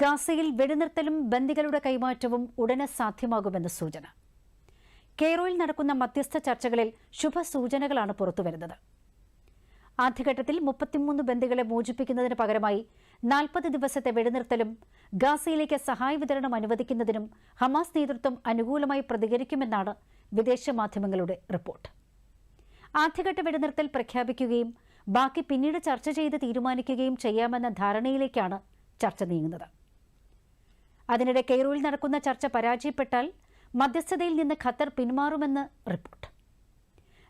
ഗാസയിൽ വെടിനിർത്തലും ബന്ദികളുടെ കൈമാറ്റവും ഉടനെ സാധ്യമാകുമെന്ന് സൂചന. കെയ്റോയിൽ നടക്കുന്ന മധ്യസ്ഥ ചർച്ചകളിൽ ശുഭസൂചനകളാണ് പുറത്തുവരുന്നത്. ആദ്യഘട്ടത്തിൽ മുപ്പത്തിമൂന്ന് ബന്ദികളെ മോചിപ്പിക്കുന്നതിന് പകരമായി നാൽപ്പത് ദിവസത്തെ വെടിനിർത്തലും ഗാസയിലേക്ക് സഹായ വിതരണം അനുവദിക്കുന്നതിനും ഹമാസ് നേതൃത്വം അനുകൂലമായി പ്രതികരിക്കുമെന്നാണ് വിദേശ മാധ്യമങ്ങളുടെ റിപ്പോർട്ട്. ആദ്യഘട്ട വെടിനിർത്തൽ പ്രഖ്യാപിക്കുകയും ബാക്കി പിന്നീട് ചർച്ച ചെയ്ത് തീരുമാനിക്കുകയും ചെയ്യാമെന്ന ധാരണയിലേക്കാണ് ചർച്ച നീങ്ങുന്നത്. അതിനിടെ കെയ്റോയിൽ നടക്കുന്ന ചർച്ച പരാജയപ്പെട്ടാൽ മധ്യസ്ഥതയിൽ നിന്ന് ഖത്തർ പിന്മാറുമെന്ന് റിപ്പോർട്ട്.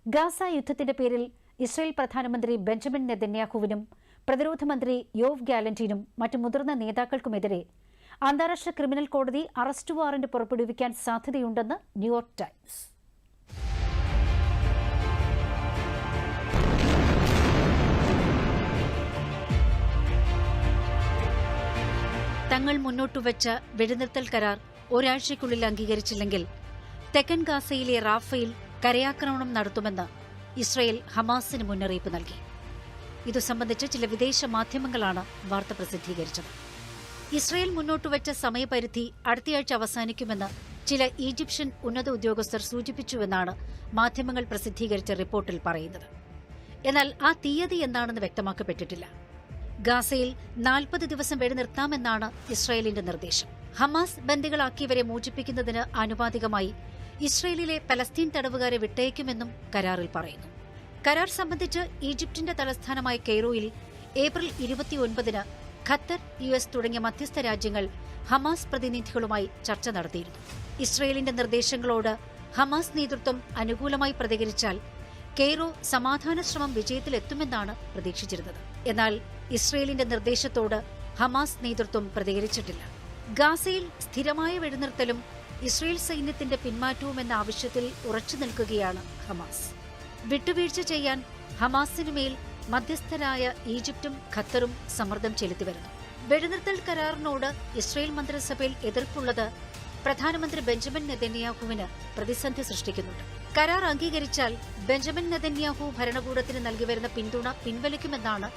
ഗാസ യുദ്ധത്തിന്റെ പേരിൽ ഇസ്രയേൽ പ്രധാനമന്ത്രി ബെഞ്ചമിൻ നെതന്യാഹുവിനും പ്രതിരോധ മന്ത്രി യോവ് ഗാലന്റിനും മറ്റ് മുതിർന്ന നേതാക്കൾക്കുമെതിരെ അന്താരാഷ്ട്ര ക്രിമിനൽ കോടതി അറസ്റ്റ് വാറന്റ് പുറപ്പെടുവിക്കാൻ സാധ്യതയുണ്ടെന്ന് ന്യൂയോർക്ക് ടൈംസ്. തങ്ങൾ മുന്നോട്ടുവച്ച വെടിനിർത്തൽ കരാർ ഒരാഴ്ചയ്ക്കുള്ളിൽ അംഗീകരിച്ചില്ലെങ്കിൽ തെക്കൻ ഗാസയിലെ റാഫയിൽ കരയാക്രമണം നടത്തുമെന്ന് ഇസ്രയേൽ ഹമാസിന് മുന്നറിയിപ്പ് നൽകി. ഇതു സംബന്ധിച്ച് ചില വിദേശ മാധ്യമങ്ങളാണ് വാർത്ത പ്രസിദ്ധീകരിച്ചത്. ഇസ്രയേൽ മുന്നോട്ടുവച്ച സമയപരിധി അടുത്തയാഴ്ച അവസാനിക്കുമെന്ന് ചില ഈജിപ്ഷ്യൻ ഉന്നത ഉദ്യോഗസ്ഥർ സൂചിപ്പിച്ചുവെന്നാണ് മാധ്യമങ്ങൾ പ്രസിദ്ധീകരിച്ച റിപ്പോർട്ടിൽ പറയുന്നത്. എന്നാൽ ആ തീയതി എന്താണെന്ന് വ്യക്തമാക്കപ്പെട്ടിട്ടില്ല. ഗാസയിൽ നാൽപ്പത് ദിവസം വെടിനിർത്താമെന്നാണ് ഇസ്രായേലിന്റെ നിർദ്ദേശം. ഹമാസ് ബന്ദികളാക്കിയവരെ മോചിപ്പിക്കുന്നതിന് ആനുപാതികമായി ഇസ്രയേലിലെ പലസ്തീൻ തടവുകാരെ വിട്ടയക്കുമെന്നും കരാറിൽ പറയുന്നു. കരാർ സംബന്ധിച്ച് ഈജിപ്തിന്റെ തലസ്ഥാനമായ കെയ്റോയിൽ ഏപ്രിൽ ഇരുപത്തിയൊൻപതിന് ഖത്തർ യു എസ് തുടങ്ങിയ മധ്യസ്ഥ രാജ്യങ്ങൾ ഹമാസ് പ്രതിനിധികളുമായി ചർച്ച നടത്തിയിരുന്നു. ഇസ്രയേലിന്റെ നിർദ്ദേശങ്ങളോട് ഹമാസ് നേതൃത്വം അനുകൂലമായി പ്രതികരിച്ചാൽ കെയ്റോ സമാധാന ശ്രമം വിജയത്തിലെത്തുമെന്നാണ് പ്രതീക്ഷിച്ചിരുന്നത്. എന്നാൽ ഇസ്രയേലിന്റെ നിർദ്ദേശത്തോട് ഹമാസ് നേതൃത്വം പ്രതികരിച്ചിട്ടില്ല. ഗാസയിൽ സ്ഥിരമായ വെടിനിർത്തലും ഇസ്രയേൽ സൈന്യത്തിന്റെ പിന്മാറ്റവും എന്ന ആവശ്യത്തിൽ ഉറച്ചു നിൽക്കുകയാണ് ഹമാസ്. വിട്ടുവീഴ്ച ചെയ്യാൻ ഹമാസിനുമേൽ മധ്യസ്ഥരായ ഈജിപ്തും ഖത്തറും സമ്മർദ്ദം ചെലുത്തിവരുന്നു വെടിനിർത്തൽ കരാറിനോട് ഇസ്രയേൽ മന്ത്രിസഭയിൽ എതിർപ്പുള്ളത് പ്രധാനമന്ത്രി ബെഞ്ചമിൻ നെതന്യാഹുവിന് പ്രതിസന്ധി സൃഷ്ടിക്കുന്നുണ്ട്. കരാർ അംഗീകരിച്ചാൽ ബെഞ്ചമിൻ നെതന്യാഹു ഭരണകൂടത്തിന് നൽകി വരുന്ന പിന്തുണ പിൻവലിക്കുമെന്നാണ്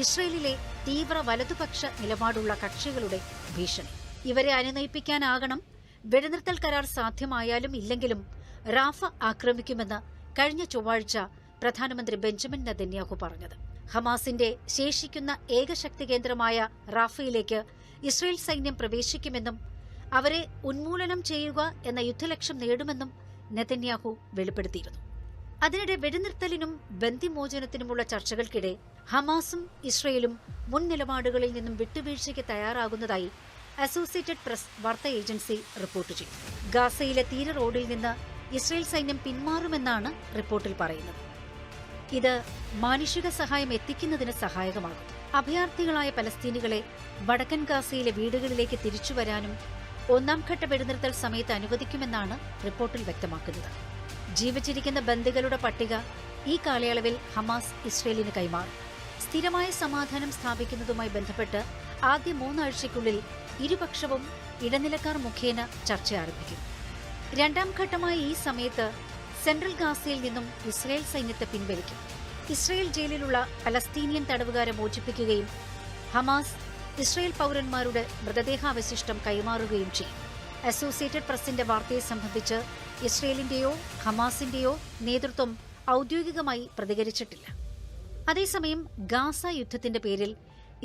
ഇസ്രയേലിലെ തീവ്ര വലതുപക്ഷ നിലപാടുള്ള കക്ഷികളുടെ ഭീഷണി. ഇവരെ അനുനയിപ്പിക്കാനാകണം. വെടിനിർത്തൽ കരാർ സാധ്യമായാലും ഇല്ലെങ്കിലും റാഫ ആക്രമിക്കുമെന്ന് കഴിഞ്ഞ ചൊവ്വാഴ്ച പ്രധാനമന്ത്രി ബെഞ്ചമിൻ നദന്യാഹു പറഞ്ഞത്. ഹമാസിന്റെ ശേഷിക്കുന്ന ഏകശക്തി കേന്ദ്രമായ റാഫയിലേക്ക് ഇസ്രയേൽ സൈന്യം പ്രവേശിക്കുമെന്നും അവരെ ഉന്മൂലനം ചെയ്യുക എന്ന യുദ്ധലക്ഷ്യം നേടുമെന്നും നെതന്യാഹു വെളിപ്പെടുത്തിയിരുന്നു. അതിനിടെ വെടിനിർത്തലിനും ബന്ദിമോചനത്തിനുമുള്ള ചർച്ചകൾക്കിടെ ഹമാസും ഇസ്രയേലും മുൻ നിലപാടുകളിൽ നിന്നും വിട്ടുവീഴ്ചയ്ക്ക് തയ്യാറാകുന്നതായി അസോസിയേറ്റഡ് പ്രസ് വാർത്താ ഏജൻസി റിപ്പോർട്ട് ചെയ്തു. ഗാസയിലെ തീര റോഡിൽ നിന്ന് ഇസ്രയേൽ സൈന്യം പിന്മാറുമെന്നാണ് റിപ്പോർട്ടിൽ പറയുന്നത്. ഇത് മാനുഷിക സഹായം എത്തിക്കുന്നതിന് സഹായകമാകും അഭയാർത്ഥികളായ പലസ്തീനികളെ വടക്കൻ ഗാസയിലെ വീടുകളിലേക്ക് തിരിച്ചുവരാനും ഒന്നാം ഘട്ട വെടിനിർത്തൽ സമയത്ത് അനുവദിക്കുമെന്നാണ് റിപ്പോർട്ടിൽ വ്യക്തമാക്കുന്നത്. ജീവിച്ചിരിക്കുന്ന ബന്ദികളുടെ പട്ടിക ഈ കാലയളവിൽ ഹമാസ് ഇസ്രയേലിന് കൈമാറും. സ്ഥിരമായ സമാധാനം സ്ഥാപിക്കുന്നതുമായി ബന്ധപ്പെട്ട് ആദ്യ മൂന്നാഴ്ചയ്ക്കുള്ളിൽ ഇരുപക്ഷവും ഇടനിലക്കാർ മുഖേന ചർച്ച ആരംഭിക്കും. രണ്ടാം ഘട്ടമായി ഈ സമയത്ത് സെൻട്രൽ ഗാസയിൽ നിന്നും ഇസ്രയേൽ സൈന്യത്തെ പിൻവലിക്കും. ഇസ്രയേൽ ജയിലിലുള്ള പലസ്തീനിയൻ തടവുകാരെ മോചിപ്പിക്കുകയും ഹമാസ് ഇസ്രയേൽ പൗരന്മാരുടെ മൃതദേഹാവശിഷ്ടം കൈമാറുകയും ചെയ്യും. അസോസിയേറ്റഡ് പ്രസിന്റെ വാർത്തയെ സംബന്ധിച്ച് ഇസ്രയേലിന്റെയോ ഹമാസിന്റെയോ നേതൃത്വം ഔദ്യോഗികമായി പ്രതികരിച്ചിട്ടില്ല. അതേസമയം ഗാസ യുദ്ധത്തിന്റെ പേരിൽ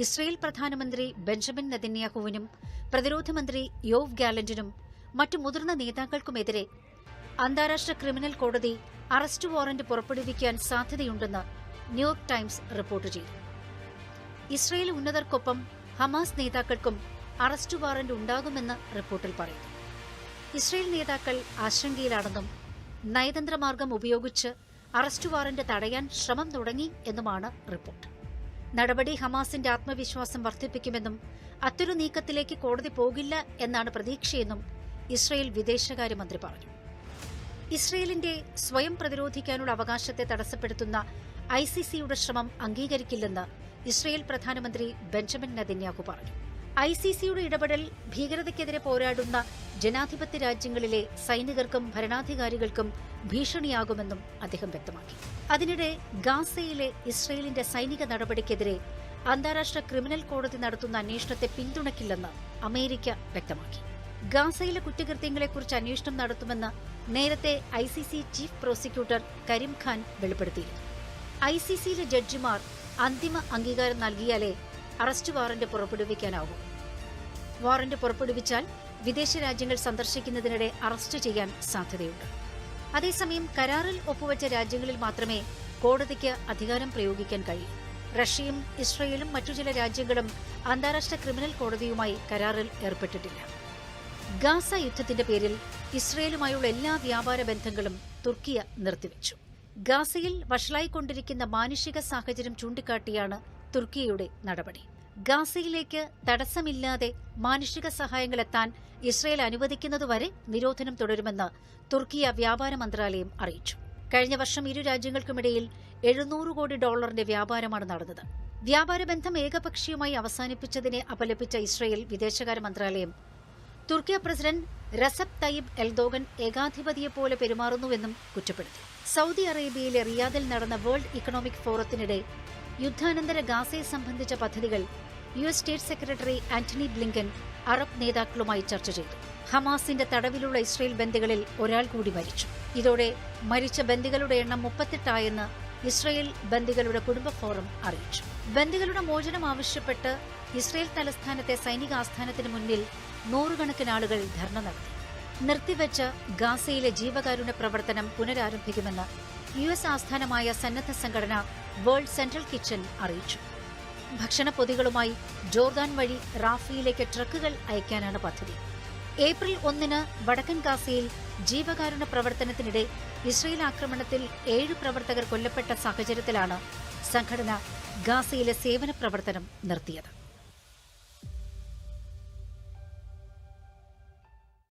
ഇസ്രയേൽ പ്രധാനമന്ത്രി ബെഞ്ചമിൻ നെതന്യാഹുവിനും പ്രതിരോധ മന്ത്രി യോവ് ഗാലന്റിനും മറ്റു മുതിർന്ന നേതാക്കൾക്കുമെതിരെ അന്താരാഷ്ട്ര ക്രിമിനൽ കോടതി അറസ്റ്റ് വാറന്റ് പുറപ്പെടുവിക്കാൻ സാധ്യതയുണ്ടെന്ന് ന്യൂയോർക്ക് ടൈംസ് റിപ്പോർട്ട് ചെയ്തു. ഇസ്രയേൽ ഉന്നതർക്കൊപ്പം ഹമാസ് നേതാക്കൾക്കും അറസ്റ്റ് വാറന്റ് ഉണ്ടാകുമെന്ന് റിപ്പോർട്ടിൽ പറയുന്നു. ഇസ്രയേൽ നേതാക്കൾ ആശങ്കയിലാണെന്നും നയതന്ത്രമാർഗം ഉപയോഗിച്ച് അറസ്റ്റ് വാറന്റ് തടയാൻ ശ്രമം തുടങ്ങി എന്നുമാണ് റിപ്പോർട്ട്. നടപടി ഹമാസിന്റെ ആത്മവിശ്വാസം വർദ്ധിപ്പിക്കുമെന്നും അത്തൊരു നീക്കത്തിലേക്ക് കോടതി പോകില്ല എന്നാണ് പ്രതീക്ഷയെന്നും ഇസ്രയേൽ വിദേശകാര്യമന്ത്രി പറഞ്ഞു. ഇസ്രയേലിന്റെ സ്വയം പ്രതിരോധിക്കാനുള്ള അവകാശത്തെ തടസ്സപ്പെടുത്തുന്ന ഐ സി സിയുടെ ശ്രമം അംഗീകരിക്കില്ലെന്ന് ഇസ്രയേൽ പ്രധാനമന്ത്രി ബെഞ്ചമിൻ നദിന്യാഹു പറഞ്ഞു. ഐ സി സിയുടെ ഇടപെടൽ ഭീകരതയ്ക്കെതിരെ പോരാടുന്ന ജനാധിപത്യ രാജ്യങ്ങളിലെ സൈനികർക്കും ഭരണാധികാരികൾക്കും ഭീഷണിയാകുമെന്നും അദ്ദേഹം വ്യക്തമാക്കി. അതിനിടെ ഗാസയിലെ ഇസ്രയേലിന്റെ സൈനിക നടപടിക്കെതിരെ അന്താരാഷ്ട്ര ക്രിമിനൽ കോടതി നടത്തുന്ന അന്വേഷണത്തെ പിന്തുണയ്ക്കില്ലെന്ന് അമേരിക്ക വ്യക്തമാക്കി. ഗാസയിലെ കുറ്റകൃത്യങ്ങളെക്കുറിച്ച് അന്വേഷണം നടത്തുമെന്ന് നേരത്തെ I C C chief prosecutor Karim Khan വെളിപ്പെടുത്തിയിരുന്നു. ഐ സി സിയിലെ ജഡ്ജിമാർ അന്തിമ അംഗീകാരം നൽകിയാലേ അറസ്റ്റ് വാറന്റ് പുറപ്പെടുവിക്കാനാവും. വാറന്റ് പുറപ്പെടുവിച്ചാൽ വിദേശ രാജ്യങ്ങൾ സന്ദർശിക്കുന്നതിനിടെ അറസ്റ്റ് ചെയ്യാൻ സാധ്യതയുണ്ട്. അതേസമയം കരാറിൽ ഒപ്പുവച്ച രാജ്യങ്ങളിൽ മാത്രമേ കോടതിക്ക് അധികാരം പ്രയോഗിക്കാൻ കഴിയൂ. റഷ്യയും ഇസ്രയേലും മറ്റു ചില രാജ്യങ്ങളും അന്താരാഷ്ട്ര ക്രിമിനൽ കോടതിയുമായി കരാറിൽ ഏർപ്പെട്ടിട്ടില്ല. ഗാസ യുദ്ധത്തിന്റെ പേരിൽ ഇസ്രയേലുമായുള്ള എല്ലാ വ്യാപാര ബന്ധങ്ങളും തുർക്കിയ നിർത്തിവെച്ചു. ഗാസയിൽ വഷളായിക്കൊണ്ടിരിക്കുന്ന മാനുഷിക സാഹചര്യം ചൂണ്ടിക്കാട്ടിയാണ് തുർക്കിയുടെ നടപടി. ഗാസയിലേക്ക് തടസ്സമില്ലാതെ മാനുഷിക സഹായങ്ങൾ എത്താൻ ഇസ്രയേൽ അനുവദിക്കുന്നതുവരെ നിരോധനം തുടരുമെന്ന് തുർക്കിയ വ്യാപാര മന്ത്രാലയം അറിയിച്ചു. കഴിഞ്ഞ വർഷം ഇരു രാജ്യങ്ങൾക്കുമിടയിൽ എഴുന്നൂറ് കോടി ഡോളറിന്റെ വ്യാപാരമാണ് നടന്നത്. വ്യാപാര ബന്ധം ഏകപക്ഷീയമായി അവസാനിപ്പിച്ചതിനെ അപലപിച്ച ഇസ്രയേൽ വിദേശകാര്യ മന്ത്രാലയം Turkiye president Recep Tayyip Erdogan ഏകാധിപതിയെപ്പോലെ പെരുമാറുന്നുവെന്നും കുറ്റപ്പെടുത്തി. സൗദി അറേബ്യയിലെ റിയാദിൽ നടന്ന വേൾഡ് ഇക്കണോമിക് ഫോറത്തിനിടെ യുദ്ധാനന്തര ഗാസയെ സംബന്ധിച്ച പദ്ധതികൾ U S state secretary Antony Blinken Arab നേതാക്കളുമായി ചർച്ച ചെയ്തു. ഹമാസിന്റെ തടവിലുള്ള ഇസ്രയേൽ ബന്ദികളിൽ ഒരാൾ കൂടി മരിച്ചു. ഇതോടെ മരിച്ച ബന്ദികളുടെ എണ്ണം മുപ്പത്തെട്ടായെന്ന് ഇസ്രയേൽ ബന്ദികളുടെ കുടുംബ ഫോറം അറിയിച്ചു. ബന്ദികളുടെ മോചനം ആവശ്യപ്പെട്ട് ഇസ്രയേൽ തലസ്ഥാനത്തെ സൈനിക ആസ്ഥാനത്തിന് മുന്നിൽ നൂറുകണക്കിന് ആളുകൾ ധർണ നടത്തി. നിർത്തിവെച്ച ഗാസയിലെ ജീവകാരുണ്യ പ്രവർത്തനം പുനരാരംഭിക്കുമെന്ന് യു എസ് ആസ്ഥാനമായ സന്നദ്ധ സംഘടന വേൾഡ് സെൻട്രൽ കിച്ചൺ അറിയിച്ചു. ഭക്ഷണപ്പൊതികളുമായി ജോർദാൻ വഴി റാഫിയിലേക്ക് ട്രക്കുകൾ അയക്കാനാണ് പദ്ധതി. ഏപ്രിൽ ഒന്നിന് വടക്കൻ ഗാസയിൽ ജീവകാരുണ്യ പ്രവർത്തനത്തിനിടെ ഇസ്രയേൽ ആക്രമണത്തിൽ ഏഴ് പ്രവർത്തകർ കൊല്ലപ്പെട്ട സാഹചര്യത്തിലാണ് സംഘടന ഗാസയിലെ സേവന പ്രവർത്തനം നിർത്തിയത്.